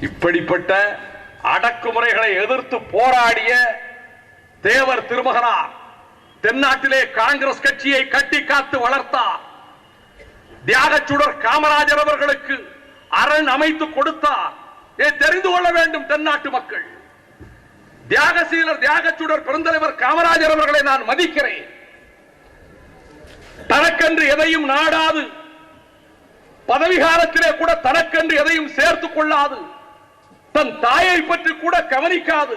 இப்படிப்பட்ட அடக்குமுறைகளை எதிர்த்து போராடிய தேவர் திருமகனார் தென்னாட்டிலே காங்கிரஸ் கட்சியை கட்டி காத்து வளர்த்தார். தியாகச்சுடர் காமராஜர் அவர்களுக்கு அரண் அமைத்து கொடுத்தார். தெரிந்து கொள்ள வேண்டும் தென்னாட்டு மக்கள். தியாகசீலர் தியாகச்சுடர் பெருந்தலைவர் காமராஜர் அவர்களை நான் மதிக்கிறேன். தனக்கென்று எதையும் நாடாது. பதவிகாலத்திலே கூட தனக்கென்று எதையும் சேர்த்துக் கொள்ளாது. தன் தாயை பற்றி கூட கவனிக்காது.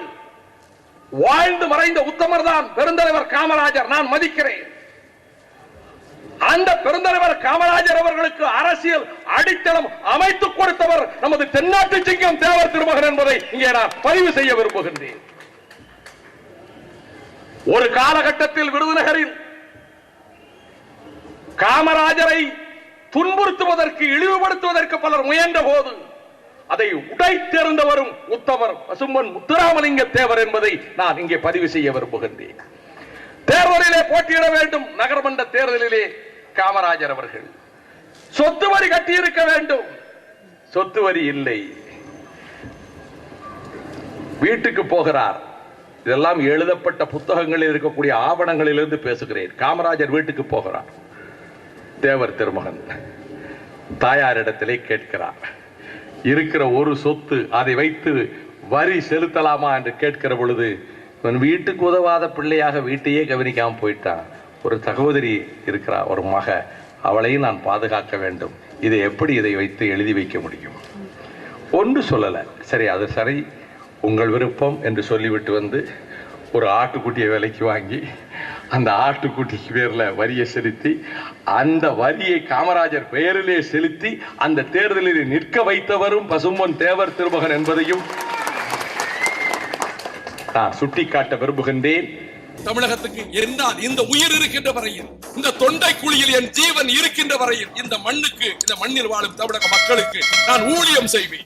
வாழ்ந்து மறைந்த உத்தமர் தான் பெருந்தலைவர் காமராஜர் நான் மதிக்கிறேன். அந்த பெருந்தலைவர் காமராஜர் அவர்களுக்கு அரசியல் அடித்தளம் அமைத்துக் கொடுத்தவர் நமது தென்னாட்டு சிங்கம் தேவர் திருமகன் என்பதை இங்கே நான் பதிவு செய்ய விரும்புகின்றேன். ஒரு காலகட்டத்தில் விருதுநகரில் காமராஜரை துன்புறுத்துவதற்கு இழிவுபடுத்துவதற்கு பலர் முயன்ற போது அதை உடைத்தெறிந்தவரும் உத்தவர் பசும்பன் முத்துராமலிங்க தேவர் என்பதை நான் இங்கே பதிவு செய்ய விரும்புகின்றேன். தேர்தலிலே போட்டியிட வேண்டும் நகர்மன்ற தேர்தலிலே காமராஜர் அவர்கள். சொத்து வரி கட்டியிருக்க வேண்டும். சொத்து வரி இல்லை. வீட்டுக்கு போகிறார். இதெல்லாம் எழுதப்பட்ட புத்தகங்களில் இருக்கக்கூடிய ஆவணங்களிலிருந்து பேசுகிறேன். காமராஜர் வீட்டுக்கு போகிறார். தேவர் திருமகன். தாயாரிடத்திலே கேட்கிறார். இருக்கிற ஒரு சொத்து அதை வைத்து வரி செலுத்தலாமா என்று கேட்கிற பொழுது இவன் வீட்டுக்கு உதவாத பிள்ளையாக வீட்டையே கவனிக்காமல் போயிட்டான் ஒரு சகோதரி இருக்கிறா ஒரு மக. அவளையும் நான் பாதுகாக்க வேண்டும். இதை எப்படி இதை வைத்து எழுதி வைக்க முடியும்? ஒன்று சொல்லலை. சரி அது சரி. உங்கள் விருப்பம் என்று சொல்லிவிட்டு வந்து ஒரு ஆட்டுக்குட்டியை விலைக்கு வாங்கி அந்த ஆட்டுக்குட்டிக்கு பேர்ல வரியை செலுத்தி அந்த வரியை காமராஜர் பெயரிலே செலுத்தி அந்த தேர்தலில் நிற்க வைத்தவரும் பசும்பொன் தேவர் திருமகன் என்பதையும் நான் சுட்டிக்காட்ட விரும்புகின்றேன். தமிழகத்துக்கு என்னால் இந்த உயிர் இருக்கின்ற வரையில் இந்த தொண்டை குழியில் என் ஜீவன் இருக்கின்ற வரையில் இந்த மண்ணுக்கு இந்த மண்ணில் வாழும் தமிழக மக்களுக்கு நான் ஊழியம் செய்வேன்.